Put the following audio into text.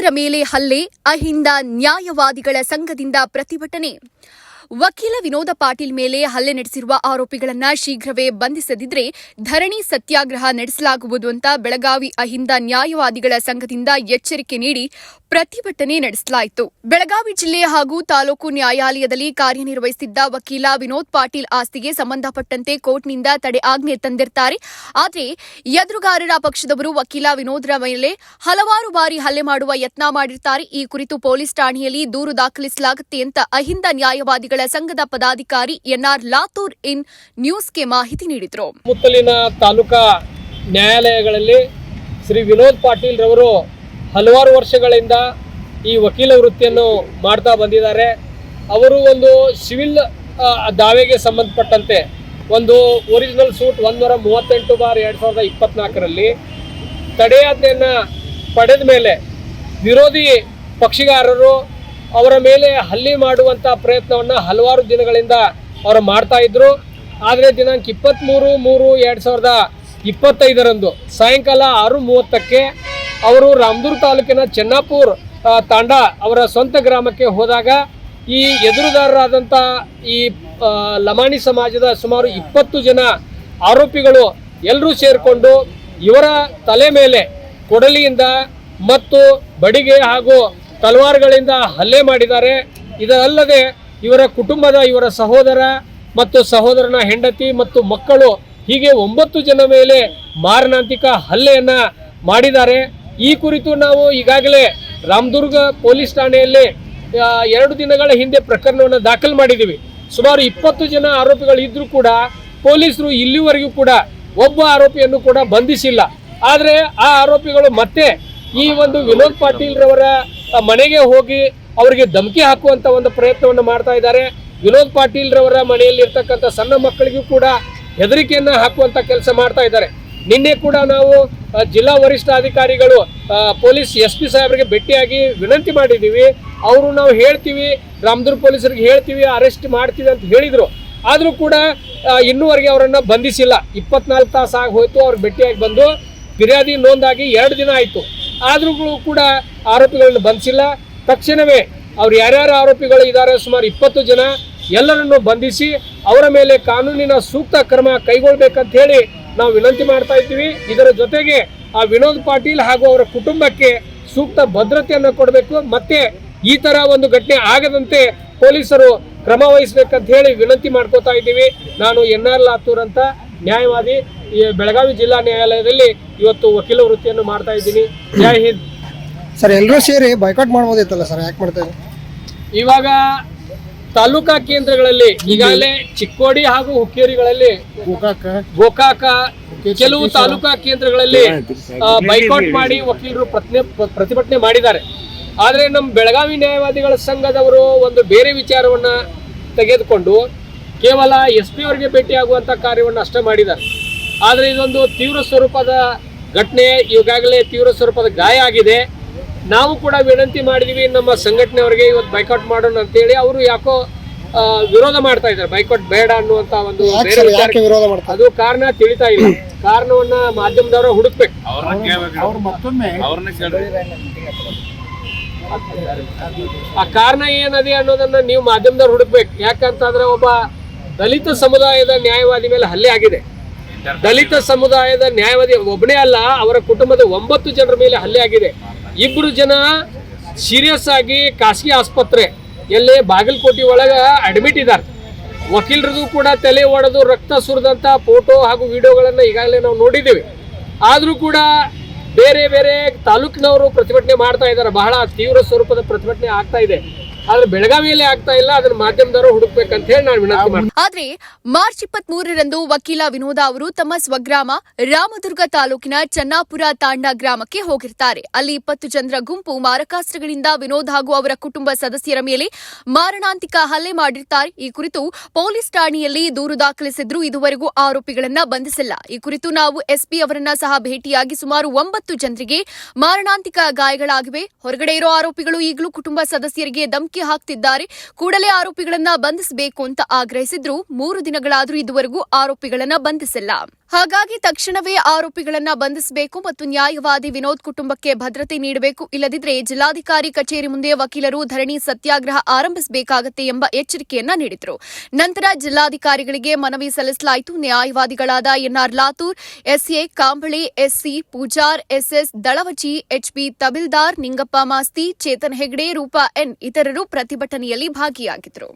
ವಕೀಲರ ಮೇಲೆ ಹಲ್ಲೆ, ಅಹಿಂದ ನ್ಯಾಯವಾದಿಗಳ ಸಂಘದಿಂದ ಪ್ರತಿಭಟನೆ. ವಕೀಲ ವಿನೋದ ಪಾಟೀಲ್ ಮೇಲೆ ಹಲ್ಲೆ ನಡೆಸಿರುವ ಆರೋಪಿಗಳನ್ನ ಶೀಘ್ರವೇ ಬಂಧಿಸದಿದ್ರೆ ಧರಣಿ ಸತ್ಯಾಗ್ರಹ ನಡೆಸಲಾಗುವುದು ಅಂತ ಬೆಳಗಾವಿ ಅಹಿಂದ ನ್ಯಾಯವಾದಿಗಳ ಸಂಘದಿಂದ ಎಚ್ಚರಿಕೆ ನೀಡಿ ಪ್ರತಿಭಟನೆ ನಡೆಸಲಾಯಿತು. ಬೆಳಗಾವಿ ಜಿಲ್ಲೆ ಹಾಗೂ ತಾಲೂಕು ನ್ಯಾಯಾಲಯದಲ್ಲಿ ಕಾರ್ಯನಿರ್ವಹಿಸುತ್ತಿದ್ದ ವಕೀಲ ವಿನೋದ್ ಪಾಟೀಲ್ ಆಸ್ತಿಗೆ ಸಂಬಂಧಪಟ್ಟಂತೆ ಕೋರ್ಟ್ನಿಂದ ತಡೆ ಆಜ್ಞೆ ತಂದಿರ್ತಾರೆ. ಆದರೆ ಎದುರುಗಾರರ ಪಕ್ಷದವರು ವಕೀಲ ವಿನೋದ್ರ ಮೇಲೆ ಹಲವಾರು ಬಾರಿ ಹಲ್ಲೆ ಮಾಡುವ ಯತ್ನ ಮಾಡಿರ್ತಾರೆ. ಈ ಕುರಿತು ಪೊಲೀಸ್ ಠಾಣೆಯಲ್ಲಿ ದೂರು ದಾಖಲಿಸಲಾಗುತ್ತೆ ಅಂತ ಅಹಿಂದ ನ್ಯಾಯವಾದಿಗಳ ಸಂಘದ ಪದಾಧಿಕಾರಿ ಎನ್ಆರ್ ಲಾತೂರ್ ಇನ್ ನ್ಯೂಸ್ಗೆ ಮಾಹಿತಿ ನೀಡಿದರು. ಸುತ್ತಲಿನ ತಾಲೂಕಾ ನ್ಯಾಯಾಲಯಗಳಲ್ಲಿ ಶ್ರೀ ವಿನೋದ್ ಪಾಟೀಲ್ ರವರು ಹಲವಾರು ವರ್ಷಗಳಿಂದ ಈ ವಕೀಲ ವೃತ್ತಿಯನ್ನು ಮಾಡ್ತಾ ಬಂದಿದ್ದಾರೆ. ಅವರು ಒಂದು ಸಿವಿಲ್ ದಾವೆಗೆ ಸಂಬಂಧಪಟ್ಟಂತೆ ಒಂದು ಒರಿಜಿನಲ್ ಸೂಟ್ ಒಂದೂರ ಮೂವತ್ತೆಂಟು ಬಾರ್ ಎರಡು ಸಾವಿರದ ಇಪ್ಪತ್ನಾಲ್ಕರಲ್ಲಿ ತಡೆಯಾಜ್ಞೆಯನ್ನು ಪಡೆದ ಮೇಲೆ ವಿರೋಧಿ ಪಕ್ಷಿಗಾರರು ಅವರ ಮೇಲೆ ಹಲ್ಲಿ ಮಾಡುವಂಥ ಪ್ರಯತ್ನವನ್ನು ಹಲವಾರು ದಿನಗಳಿಂದ ಅವರು ಮಾಡ್ತಾ ಇದ್ರು. ಆದರೆ ದಿನಾಂಕ ಇಪ್ಪತ್ತ್ಮೂರು ಮೂರು ಎರಡು ಸಾವಿರದ ಇಪ್ಪತ್ತೈದರಂದು ಸಾಯಂಕಾಲ ಆರು ಮೂವತ್ತಕ್ಕೆ ಅವರು ರಾಮದುರ್ ತಾಲೂಕಿನ ಚೆನ್ನಾಪುರ್ ತಾಂಡ ಅವರ ಸ್ವಂತ ಗ್ರಾಮಕ್ಕೆ ಹೋದಾಗ ಈ ಎದುರುದಾರರಾದಂಥ ಈ ಲಮಾಣಿ ಸಮಾಜದ ಸುಮಾರು ಇಪ್ಪತ್ತು ಜನ ಆರೋಪಿಗಳು ಎಲ್ಲರೂ ಸೇರಿಕೊಂಡು ಇವರ ತಲೆ ಮೇಲೆ ಕೊಡಲಿಯಿಂದ ಮತ್ತು ಬಡಿಗೆ ಹಾಗೂ ತಲವಾರುಗಳಿಂದ ಹಲ್ಲೆ ಮಾಡಿದ್ದಾರೆ. ಇದಲ್ಲದೆ ಇವರ ಕುಟುಂಬದ ಇವರ ಸಹೋದರ ಮತ್ತು ಸಹೋದರನ ಹೆಂಡತಿ ಮತ್ತು ಮಕ್ಕಳು ಹೀಗೆ ಒಂಬತ್ತು ಜನ ಮೇಲೆ ಮಾರಣಾಂತಿಕ ಹಲ್ಲೆಯನ್ನು ಮಾಡಿದ್ದಾರೆ. ಈ ಕುರಿತು ನಾವು ಈಗಾಗಲೇ ರಾಮದುರ್ಗ ಪೊಲೀಸ್ ಠಾಣೆಯಲ್ಲಿ ಎರಡು ದಿನಗಳ ಹಿಂದೆ ಪ್ರಕರಣವನ್ನು ದಾಖಲು ಮಾಡಿದ್ದೀವಿ. ಸುಮಾರು ಇಪ್ಪತ್ತು ಜನ ಆರೋಪಿಗಳು ಇದ್ರೂ ಕೂಡ ಪೊಲೀಸರು ಇಲ್ಲಿವರೆಗೂ ಕೂಡ ಒಬ್ಬ ಆರೋಪಿಯನ್ನು ಕೂಡ ಬಂಧಿಸಿಲ್ಲ. ಆದರೆ ಆ ಆರೋಪಿಗಳು ಮತ್ತೆ ಈ ಒಂದು ವಿನೋದ್ ಪಾಟೀಲ್ ರವರ ಮನೆಗೆ ಹೋಗಿ ಅವರಿಗೆ ಧಮಕಿ ಹಾಕುವಂತ ಒಂದು ಪ್ರಯತ್ನವನ್ನು ಮಾಡ್ತಾ ಇದ್ದಾರೆ. ವಿನೋದ್ ಪಾಟೀಲ್ ರವರ ಮನೆಯಲ್ಲಿ ಸಣ್ಣ ಮಕ್ಕಳಿಗೂ ಕೂಡ ಹೆದರಿಕೆಯನ್ನು ಹಾಕುವಂತ ಕೆಲಸ ಮಾಡ್ತಾ ಇದ್ದಾರೆ. ನಿನ್ನೆ ಕೂಡ ನಾವು ಜಿಲ್ಲಾ ವರಿಷ್ಠಾಧಿಕಾರಿಗಳು ಅಧಿಕಾರಿಗಳು ಪೊಲೀಸ್ ಎಸ್ ಪಿ ಸಾಹೇಬರಿಗೆ ಭೇಟಿಯಾಗಿ ವಿನಂತಿ ಮಾಡಿದ್ದೀವಿ. ಅವರು ನಾವು ಹೇಳ್ತೀವಿ, ರಾಮದುರ್ಗ ಪೊಲೀಸರಿಗೆ ಹೇಳ್ತೀವಿ, ಅರೆಸ್ಟ್ ಮಾಡ್ತೀವಿ ಅಂತ ಹೇಳಿದರು. ಆದರೂ ಕೂಡ ಇನ್ನೂವರೆಗೆ ಅವರನ್ನು ಬಂಧಿಸಿಲ್ಲ. ಇಪ್ಪತ್ನಾಲ್ಕು ತಾಸು ಆಗಿ ಹೋಯಿತು ಅವ್ರು ಭೇಟಿಯಾಗಿ ಬಂದು ಫಿರ್ಯಾದಿ ನೋಂದಾಗಿ ಎರಡು ದಿನ ಆಯಿತು. ಆದರೂ ಕೂಡ ಆರೋಪಿಗಳನ್ನು ಬಂಧಿಸಿಲ್ಲ. ತಕ್ಷಣವೇ ಅವ್ರು ಯಾರ್ಯಾರು ಆರೋಪಿಗಳು ಇದ್ದಾರೆ, ಸುಮಾರು ಇಪ್ಪತ್ತು ಜನ ಎಲ್ಲರನ್ನು ಬಂಧಿಸಿ ಅವರ ಮೇಲೆ ಕಾನೂನಿನ ಸೂಕ್ತ ಕ್ರಮ ಕೈಗೊಳ್ಬೇಕಂತ ಹೇಳಿ ನಾವು ವಿನಂತಿ ಮಾಡ್ತಾ ಇದ್ದೀವಿ. ಇದರ ಜೊತೆಗೆ ಆ ವಿನೋದ್ ಪಾಟೀಲ್ ಹಾಗೂ ಅವರ ಕುಟುಂಬಕ್ಕೆ ಸೂಕ್ತ ಭದ್ರತೆಯನ್ನು ಕೊಡಬೇಕು. ಮತ್ತೆ ಈ ತರ ಒಂದು ಘಟನೆ ಆಗದಂತೆ ಪೊಲೀಸರು ಕ್ರಮ ವಹಿಸ್ಬೇಕಂತ ಹೇಳಿ ವಿನಂತಿ ಮಾಡ್ಕೋತಾ ಇದ್ದೀವಿ. ನಾನು ಎನ್ ಆರ್ ಲಾತೂರ್ ಅಂತ ನ್ಯಾಯವಾದಿ ಈ ಬೆಳಗಾವಿ ಜಿಲ್ಲಾ ನ್ಯಾಯಾಲಯದಲ್ಲಿ ಇವತ್ತು ವಕೀಲ ವೃತ್ತಿಯನ್ನು ಮಾಡ್ತಾ ಇದ್ದೀನಿ. ಜೈ ಹಿಂದ್. ಸರ್ ಎಲ್ಲರೂ ಸೇರಿ ಬಾಯ್ಕಾಟ್ ಮಾಡ್ಬೋದಿತ್ತಲ್ಲ ಸರ್? ಯಾಕೆ ಮಾಡ್ತಾ? ಇವಾಗ ತಾಲೂಕಾ ಕೇಂದ್ರಗಳಲ್ಲಿ ಈಗಾಗಲೇ ಚಿಕ್ಕೋಡಿ ಹಾಗೂ ಹುಕ್ಕೇರಿಗಳಲ್ಲಿ ಗೋಕಾಕ ಕೆಲವು ತಾಲೂಕಾ ಕೇಂದ್ರಗಳಲ್ಲಿ ಬೈಕಾಟ್ ಮಾಡಿ ವಕೀಲರು ಪ್ರತಿಜ್ಞೆ ಪ್ರತಿಭಟನೆ ಮಾಡಿದ್ದಾರೆ. ಆದರೆ ನಮ್ಮ ಬೆಳಗಾವಿ ನ್ಯಾಯವಾದಿಗಳ ಸಂಘದವರು ಒಂದು ಬೇರೆ ವಿಚಾರವನ್ನ ತೆಗೆದುಕೊಂಡು ಕೇವಲ ಎಸ್ ಪಿ ಅವರಿಗೆ ಭೇಟಿಯಾಗುವಂಥ ಕಾರ್ಯವನ್ನು ಅಷ್ಟೇ ಮಾಡಿದ್ದಾರೆ. ಆದರೆ ಇದೊಂದು ತೀವ್ರ ಸ್ವರೂಪದ ಘಟನೆ ಈಗಾಗಲೇ ತೀವ್ರ ಸ್ವರೂಪದ ಗಾಯ ಆಗಿದೆ. ನಾವು ಕೂಡ ವಿನಂತಿ ಮಾಡಿದೀವಿ ನಮ್ಮ ಸಂಘಟನೆಯವರಿಗೆ ಇವತ್ತು ಬೈಕೌಟ್ ಮಾಡೋಣ ಅಂತೇಳಿ. ಅವರು ಯಾಕೋ ವಿರೋಧ ಮಾಡ್ತಾ ಇದ್ದಾರೆ. ಬೈಕೌಟ್ ಬೇಡ ಅನ್ನುವಂತ ಒಂದು ಅದು ಕಾರಣ ತಿಳಿತಾ ಇಲ್ಲ. ಕಾರಣವನ್ನ ಮಾಧ್ಯಮದವರು ಹುಡುಕ್ಬೇಕು. ಆ ಕಾರಣ ಏನದೆ ಅನ್ನೋದನ್ನ ನೀವು ಮಾಧ್ಯಮದವ್ರು ಹುಡುಕ್ಬೇಕು. ಯಾಕಂತಂದ್ರೆ ಒಬ್ಬ ದಲಿತ ಸಮುದಾಯದ ನ್ಯಾಯವಾದಿ ಮೇಲೆ ಹಲ್ಲೆ ಆಗಿದೆ. ದಲಿತ ಸಮುದಾಯದ ನ್ಯಾಯವಾದಿ ಒಬ್ಬನೇ ಅಲ್ಲ ಅವರ ಕುಟುಂಬದ ಒಂಬತ್ತು ಜನರ ಮೇಲೆ ಹಲ್ಲೆ ಆಗಿದೆ. ಇಬ್ರು ಜನ ಸೀರಿಯಸ್ ಆಗಿ ಖಾಸಗಿ ಆಸ್ಪತ್ರೆ ಎಲ್ಲಿ ಬಾಗಲಕೋಟೆ ಒಳಗ ಅಡ್ಮಿಟ್ ಇದ್ದಾರೆ ವಕೀಲರದು ಕೂಡ ತಲೆ ಒಡೆದು ರಕ್ತ ಸುರಿದಂಥ ಫೋಟೋ ಹಾಗೂ ವಿಡಿಯೋಗಳನ್ನು ಈಗಾಗಲೇ ನಾವು ನೋಡಿದ್ದೀವಿ. ಆದರೂ ಕೂಡ ಬೇರೆ ಬೇರೆ ತಾಲೂಕಿನವರು ಪ್ರತಿಭಟನೆ ಮಾಡ್ತಾ ಇದ್ದಾರೆ. ಬಹಳ ತೀವ್ರ ಸ್ವರೂಪದ ಪ್ರತಿಭಟನೆ ಆಗ್ತಾ ಇದೆ. ಆದ್ರೆ ಬೆಳಗಾವಿಯಲ್ಲಿ ಆಗ್ತಾ ಇಲ್ಲ ಅದನ್ನ ಮಾಧ್ಯಮದವರು ಹುಡುಕ್ಬೇಕಂತ ಹೇಳಿ ನಾನು ವಿನಂತಿ ಮಾಡ್ತೀನಿ. ಆದ್ರೆ ಮಾರ್ಚ್ ಇಪ್ಪತ್ತ್ ಮೂರರಂದು ವಕೀಲ ವಿನೋದ ಅವರು ತಮ್ಮ ಸ್ವಗ್ರಾಮ ರಾಮದುರ್ಗ ತಾಲೂಕಿನ ಚನ್ನಾಪುರ ತಾಂಡ ಗ್ರಾಮಕ್ಕೆ ಹೋಗಿರ್ತಾರೆ. ಅಲ್ಲಿ ಇಪ್ಪತ್ತು ಜನರ ಗುಂಪು ಮಾರಕಾಸ್ತ್ರಗಳಿಂದ ವಿನೋದ್ ಹಾಗೂ ಅವರ ಕುಟುಂಬ ಸದಸ್ಯರ ಮೇಲೆ ಮಾರಣಾಂತಿಕ ಹಲ್ಲೆ ಮಾಡಿರ್ತಾರೆ. ಈ ಕುರಿತು ಪೊಲೀಸ್ ಠಾಣೆಯಲ್ಲಿ ದೂರು ದಾಖಲಿಸಿದ್ರು ಇದುವರೆಗೂ ಆರೋಪಿಗಳನ್ನ ಬಂಧಿಸಿಲ್ಲ. ಈ ಕುರಿತು ನಾವು ಎಸ್ಪಿ ಅವರನ್ನ ಸಹ ಭೇಟಿಯಾಗಿ ಸುಮಾರು ಒಂಬತ್ತು ಜನರಿಗೆ ಮಾರಣಾಂತಿಕ ಗಾಯಗಳಾಗಿವೆ. ಹೊರಗಡೆ ಇರೋ ಆರೋಪಿಗಳು ಈಗಲೂ ಕುಟುಂಬ ಸದಸ್ಯರಿಗೆ ಧಮಕಿ ಹಾಕ್ತಿದ್ದಾರೆ. ಕೂಡಲೇ ಆರೋಪಿಗಳನ್ನ ಬಂಧಿಸಬೇಕು ಅಂತ ಆಗ್ರಹಿಸಿದ್ರು. ಮೂರು ದಿನಗಳಾದರೂ ಇದುವರೆಗೂ ಆರೋಪಿಗಳನ್ನ ಬಂಧಿಸಿಲ್ಲ. ಹಾಗಾಗಿ ತಕ್ಷಣವೇ ಆರೋಪಿಗಳನ್ನು ಬಂಧಿಸಬೇಕು ಮತ್ತು ನ್ಯಾಯವಾದಿ ವಿನೋದ್ ಕುಟುಂಬಕ್ಕೆ ಭದ್ರತೆ ನೀಡಬೇಕು. ಇಲ್ಲದಿದ್ದರೆ ಜಿಲ್ಲಾಧಿಕಾರಿ ಕಚೇರಿ ಮುಂದೆ ವಕೀಲರು ಧರಣಿ ಸತ್ಯಾಗ್ರಹ ಆರಂಭಿಸಬೇಕಾಗತ್ತೆ ಎಂಬ ಎಚ್ಚರಿಕೆಯನ್ನ ನೀಡಿದರು. ನಂತರ ಜಿಲ್ಲಾಧಿಕಾರಿಗಳಿಗೆ ಮನವಿ ಸಲ್ಲಿಸಲಾಯಿತು. ನ್ಯಾಯವಾದಿಗಳಾದ NR Latur, SA Kamble, SC Pujar, SS Dalavachi HP Tabildar, Ningappa Masti, Chetan Hegde, Roopa N ಇತರರು ಪ್ರತಿಭಟನೆಯಲ್ಲಿ ಭಾಗಿಯಾಗಿದ್ದರು